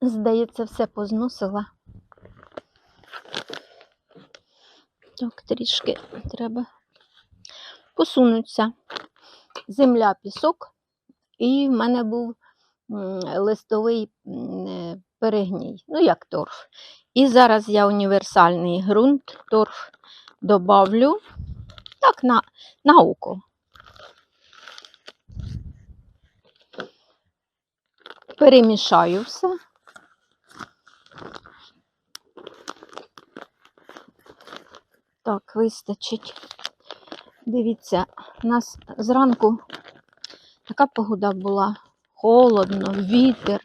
Здається, все позносила. Так, трішки треба посунутися. Земля, пісок, і в мене був листовий е, перегній, ну як торф. І зараз я універсальний ґрунт, торф добавлю так на, на око. Перемішаю все. Так, вистачить. Дивіться, у нас зранку така погода була. Холодно, вітер.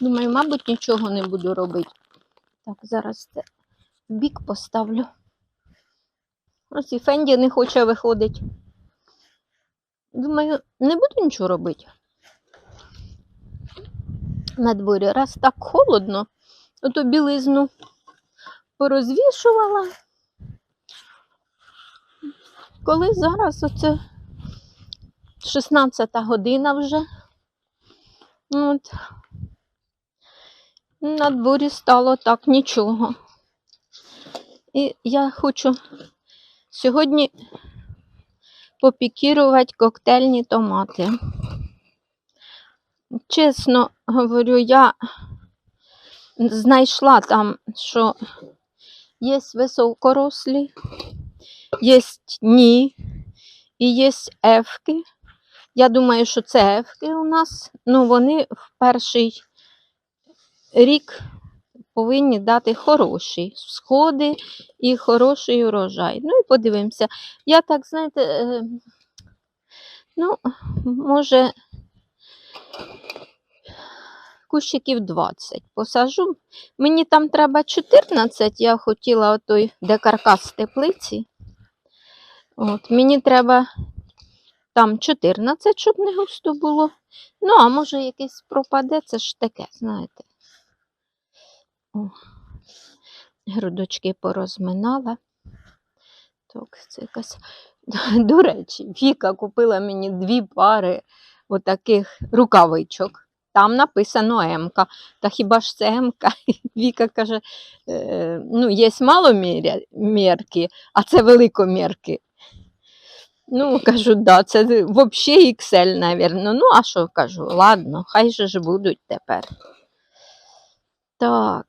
Думаю, мабуть, нічого не буду робити. Так, зараз це в бік поставлю. Ось і Фенді не хоче виходити. Думаю, не буду нічого робити. На дворі раз так холодно, ото білизну порозвішувала. Коли зараз оце 16 година вже. От. На дворі стало так нічого. І я хочу сьогодні попікірувати коктейльні томати. Чесно говорю, я знайшла там, що є високорослі, є ні, і є ефки. Я думаю, що це ефки у нас. Ну, вони в перший рік повинні дати хороші сходи і хороший урожай. Ну і подивимося. Я так, знаєте, е, ну, може, кущиків 20 посажу. Мені там треба 14, я хотіла отой, де каркас теплиці. От, мені треба там 14, щоб не густо було. Ну, а може якийсь пропаде, це ж таке, знаєте. О, грудочки порозминала. Так, це якась. До речі, Віка купила мені дві пари отаких рукавичок. Там написано М-ка. Та хіба ж це М-ка? Віка каже, е, ну, є маломірки, а це великомірки. Ну, кажу, да, це взагалі XL, навірно. Ну, а що кажу, ладно, хай же ж будуть тепер. Так.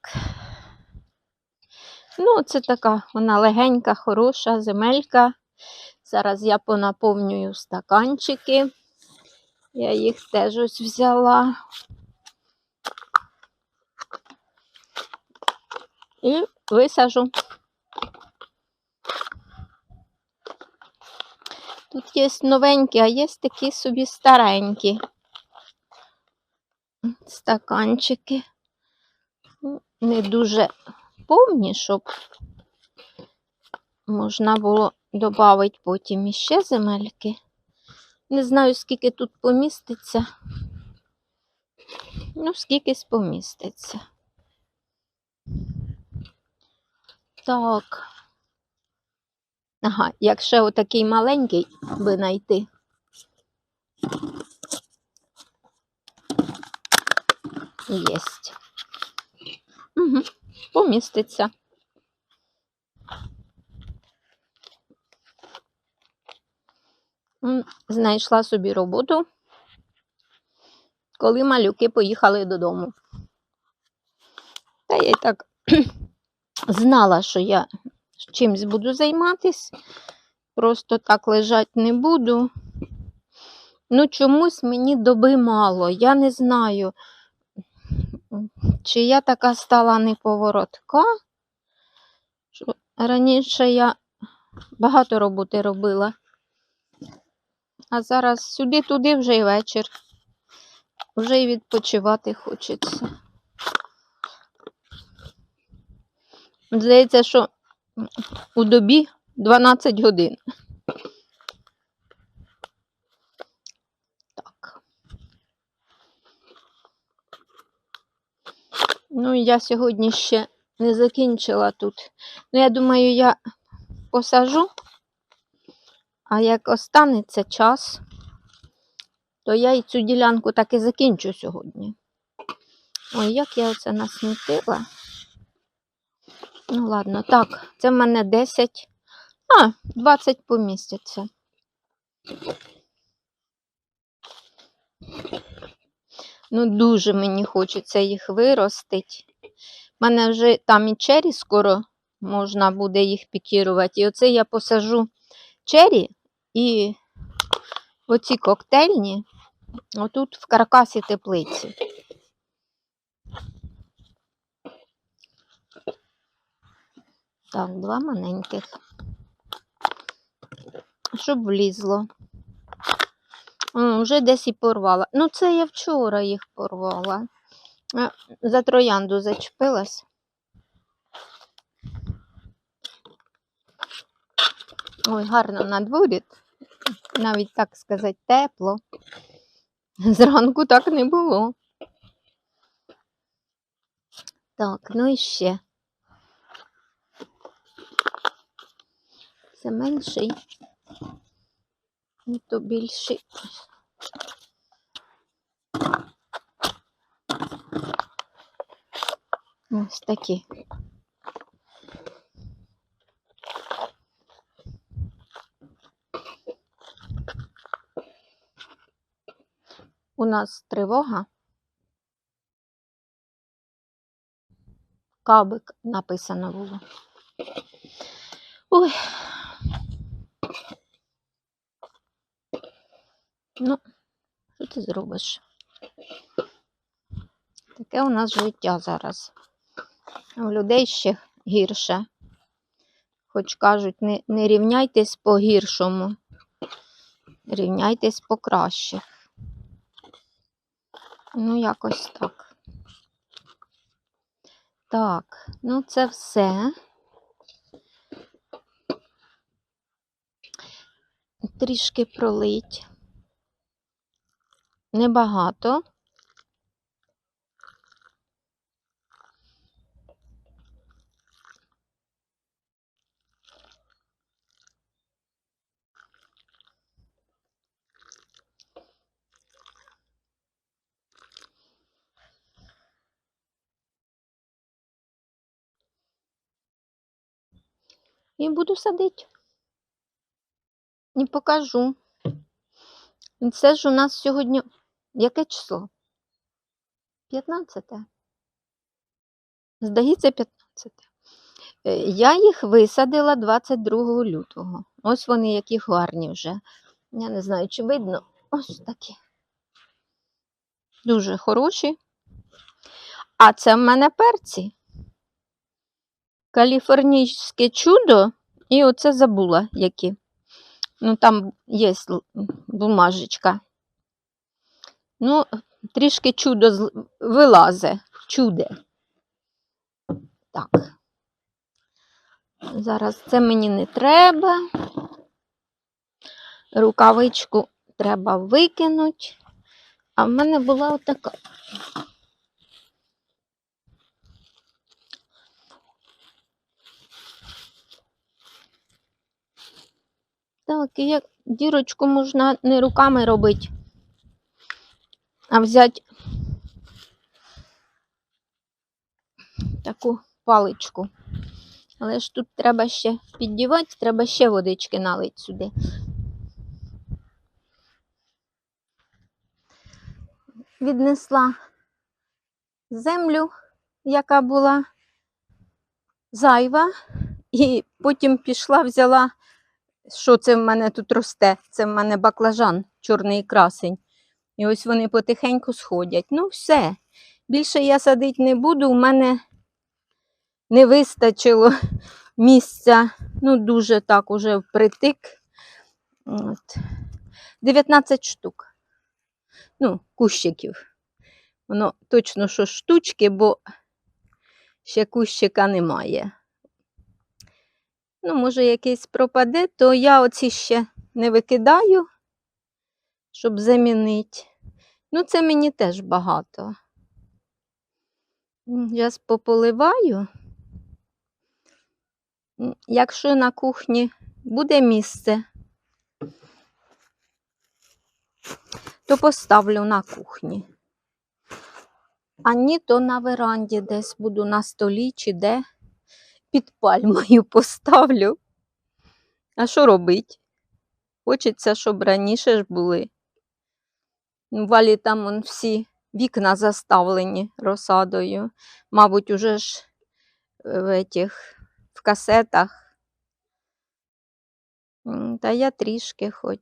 Ну, це така вона легенька, хороша земелька. Зараз я понаповнюю стаканчики. Я їх теж ось взяла. І висажу. Тут є новенькі, а є такі собі старенькі стаканчики. Ну, Не дуже повні, щоб можна було додати потім іще земельки. Не знаю, скільки тут поміститься. Ну, скількись поміститься. Так. Ага, якщо отакий маленький би знайти. Єсть. Угу, поміститься. Знайшла собі роботу, коли малюки поїхали додому. Та я й так знала, що я чимсь буду займатись, просто так лежать не буду. Ну, чомусь мені доби мало. Я не знаю, чи я така стала неповоротка. Що раніше я багато роботи робила. А зараз сюди-туди вже й вечір. Вже й відпочивати хочеться. Здається, що у добі 12 годин. Так. Ну, я сьогодні ще не закінчила тут. Ну, я думаю, я посажу, а як останеться час, то я і цю ділянку так і закінчу сьогодні. Ой, як я оце насмітила. Ну, ладно, так, це в мене 10. А, 20 помістяться. Ну, дуже мені хочеться їх виростити. У мене вже там і чері скоро можна буде їх пікірувати. І оце я посажу чері і оці коктейльні отут в каркасі теплиці. Так, два маленьких. Щоб влізло. М, Вже десь і порвала. Ну, це я вчора їх порвала. За троянду зачепилась. Ой, гарно на дворі. Навіть так сказати, тепло. Зранку так не було. Так, ну і ще. Це менший. То більший. Ось такі. У нас тривога. Кабик написано було. Ой. Ну, що ти зробиш? Таке у нас життя зараз. У людей ще гірше. Хоч кажуть, не, не рівняйтесь по гіршому, рівняйтесь по кращих. Ну, якось так. Так, ну це все. Трішки пролить. Небагато. І буду садити. І покажу. Це ж у нас сьогодні. Яке число? 15. Здається, 15. Е, Я їх висадила 22 лютого. Ось вони які гарні вже. Я не знаю, чи видно. Ось такі. Дуже хороші. А це в мене перці. Каліфорнійське чудо. І оце забула які. Ну, там є бумажечка. Ну, трішки чудо вилазе. Чуде. Так. Зараз це мені не треба. Рукавичку треба викинути. А в мене була отака. Так, як дірочку можна не руками робити, а взяти таку паличку. Але ж тут треба ще піддівати, треба ще водички налити сюди. Віднесла землю, яка була зайва, і потім пішла, взяла, що це в мене тут росте. Це в мене баклажан, чорний красень. І ось вони потихеньку сходять. Ну, все. Більше я садити не буду. У мене не вистачило місця. Ну, дуже так уже впритик. От. 19 штук. Ну, кущиків. Воно точно, що штучки, бо ще кущика немає. Ну, може, якийсь пропаде, то я оці ще не викидаю, щоб замінити. Ну, це мені теж багато. Зараз пополиваю. Якщо на кухні буде місце, то поставлю на кухні. А ні, то на веранді десь буду на столі чи де під пальмою поставлю. А що робить? Хочеться, щоб раніше ж були. Валі там он всі вікна заставлені розсадою. Мабуть, уже ж е, в этих, в касетах. Та я трішки хоч.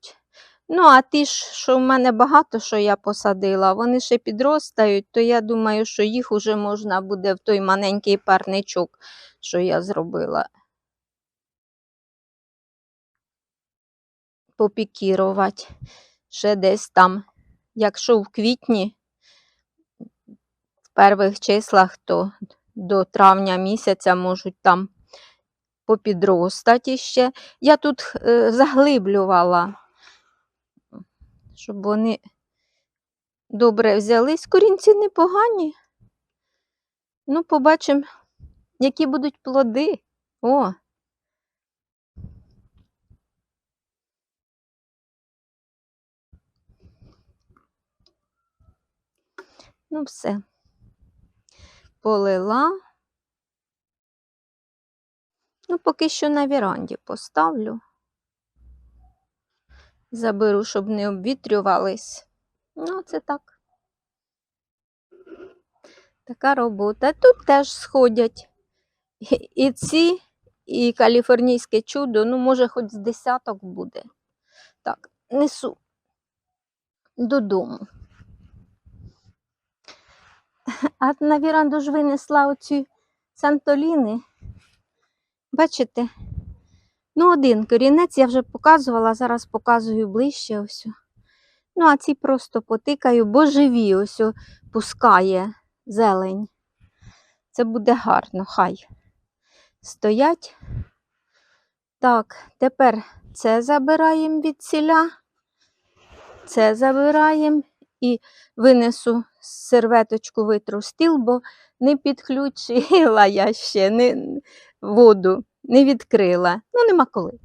Ну, а ті ж, що в мене багато, що я посадила, вони ще підростають, то я думаю, що їх уже можна буде в той маленький парничок, що я зробила. Попікірувати. Ще десь там. Якщо в квітні, в перших числах, то до травня місяця можуть там попідростати ще. Я тут е, заглиблювала, щоб вони добре взялись. Корінці непогані. Ну, побачимо, які будуть плоди. О, ну все. Полила. Ну, поки що на віранді поставлю. Заберу, щоб не обвітрювались. Ну, це так. Така робота. Тут теж сходять і ці, і каліфорнійське чудо, ну, може, хоч з десяток буде. Так, несу додому. А на віранду ж винесла оці сантоліни. Бачите? Ну, один корінець я вже показувала, зараз показую ближче ось. Ну, а ці просто потикаю, бо живі ось пускає зелень. Це буде гарно, хай. Стоять. Так, тепер це забираємо від ціля. Це забираємо і винесу серветочку витру стіл, бо не підключила я ще не, воду, не відкрила. Ну, нема коли.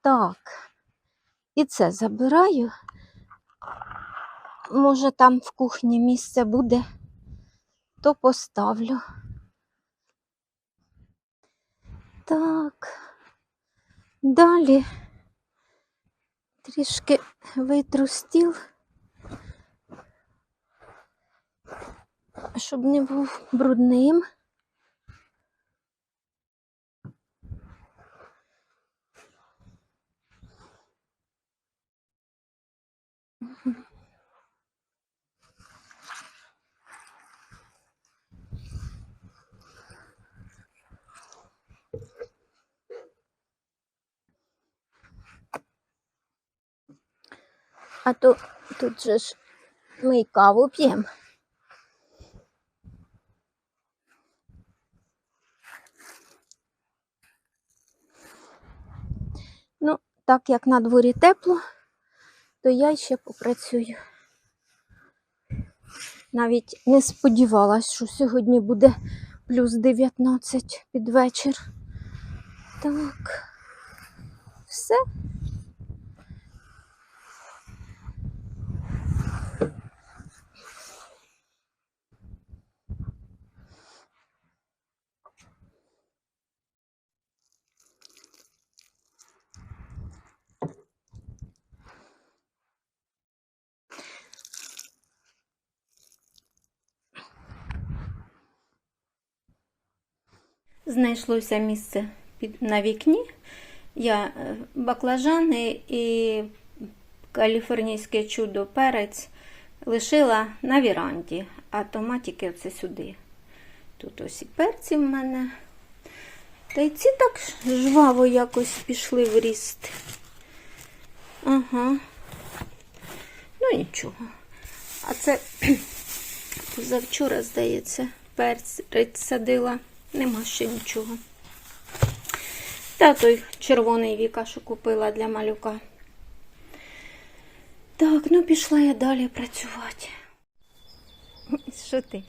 Так, і це забираю. Може, там в кухні місце буде, то поставлю. Так, далі трішки витру стіл, щоб не був брудним. А то тут же ж ми й каву п'ємо. Ну, так як на дворі тепло, то я ще попрацюю. Навіть не сподівалась, що сьогодні буде плюс 19 під вечір. Так, все. Знайшлося місце під, на вікні. Я е, баклажани і каліфорнійське чудо перець лишила на віранді, а томатики оце сюди. Тут ось і перці в мене. Та й ці так жваво якось пішли в ріст. Ага. Ну нічого. А це завчора, здається, перець садила. Нема ще нічого. Та той червоний віка, що купила для малюка. Так, ну пішла я далі працювати. Що ти?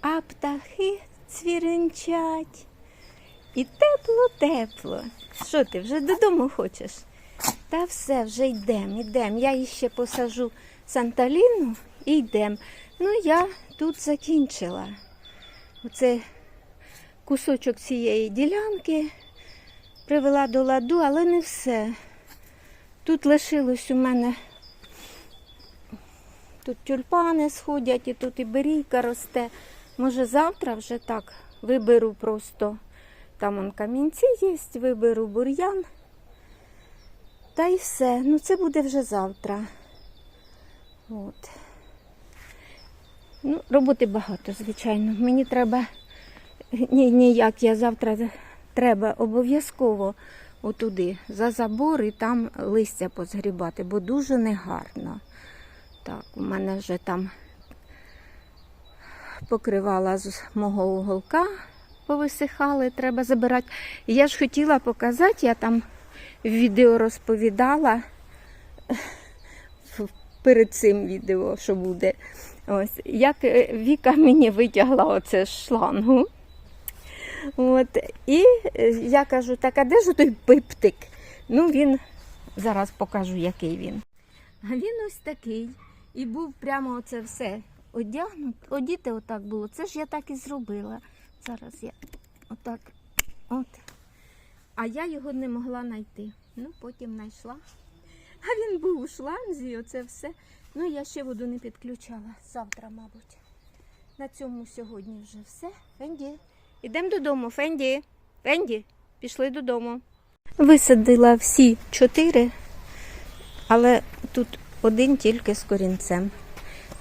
А птахи цвіринчать. І тепло-тепло. Що ти вже додому хочеш? Та все, вже йдемо, йдемо. Я іще посажу Санталіну і йдемо. Ну, я тут закінчила. Оце кусочок цієї ділянки привела до ладу, але не все. Тут лишилось у мене. Тут тюльпани сходять, і тут і берійка росте. Може, завтра вже так виберу просто. Там он камінці є, виберу бур'ян. Та й все. Ну, це буде вже завтра. От. Ну, роботи багато, звичайно. Мені треба ні, ніяк, я завтра треба обов'язково отуди за забор і там листя позгрібати, бо дуже негарно. Так, у мене вже там покривала з мого уголка, повисихали, треба забирати. Я ж хотіла показати, я там в відео розповідала перед цим відео, що буде. Ось, як е, Віка мені витягла оце шлангу. От, і е, я кажу, так, а де ж той пиптик? Ну, він зараз покажу, який він. А він ось такий. І був прямо оце все одягнут. Одіти отак було. Це ж я так і зробила. Зараз я отак. От. А я його не могла знайти. Ну, потім знайшла. А він був у шланзі, оце все. Ну, я ще воду не підключала. Завтра, мабуть. На цьому сьогодні вже все. Фенді. Ідемо додому, Фенді. Фенді, пішли додому. Висадила всі чотири, але тут один тільки з корінцем.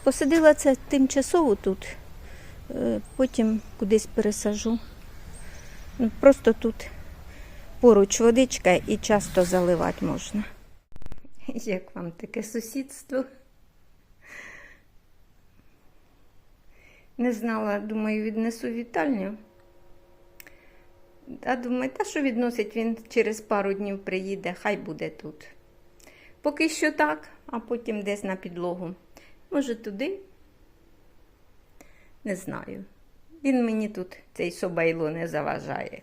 Посадила це тимчасово тут, е, потім кудись пересажу. Ну, Просто тут поруч водичка і часто заливати можна. Як вам таке сусідство? Не знала, думаю, віднесу вітальню. А думаю, та що відносить він через пару днів приїде, хай буде тут. Поки що так, а потім десь на підлогу. Може, туди? Не знаю. Він мені тут, цей собайло, не заважає.